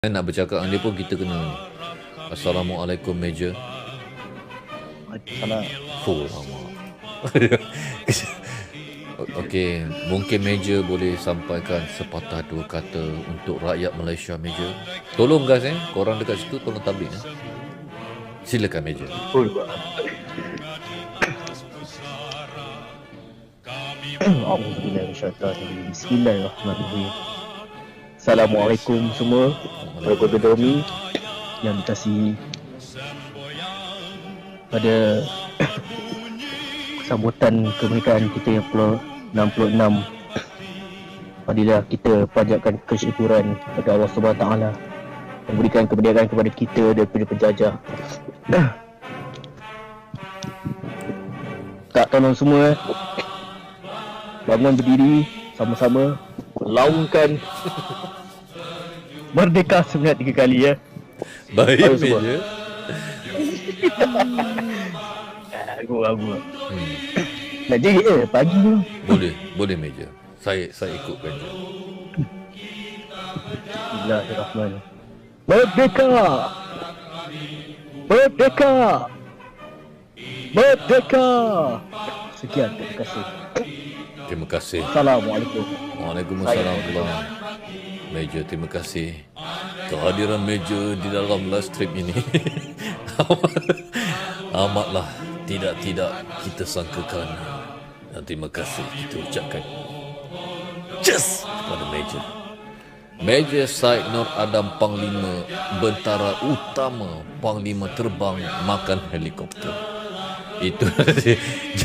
Nak bercakap dengan dia pun kita kena. Assalamualaikum Major. Full lama. Okey, mungkin Major boleh sampaikan sepatah dua kata untuk rakyat Malaysia Major. Tolong guys eh, korang dekat situ tolong tablik eh. Silakan Major. Alhamdulillah Bismillahirrahmanirrahim Assalamualaikum semua. Keluarga Domi Yang dikasihi Pada Sambutan kemerdekaan kita yang ke-66 Marilah kita panjatkan kesyukuran kepada Allah SWT Yang berikan kemerdekaan kepada kita daripada penjajah. Tak tolong semua. Bangun berdiri Sama-sama Laungkan Merdeka sebenarnya tiga kali ya Baik Ayo semua. Major. Aku aku Hmm. Nak jerit eh pagi tu Boleh, boleh Major. Saya saya ikutkan je. Bismillahirrahmanirrahim Merdeka Merdeka Merdeka Sekian terima kasih Terima kasih. Assalamualaikum Waalaikumsalam warahmatullahi Major, terima kasih kehadiran Major di dalam live stream ini. Amatlah tidak-tidak kita sangkakan. Dan terima kasih kita ucapkan. Just kepada Major. Major Said Nur Adam Panglima Bentara Utama Panglima Terbang Makan Helikopter. Itu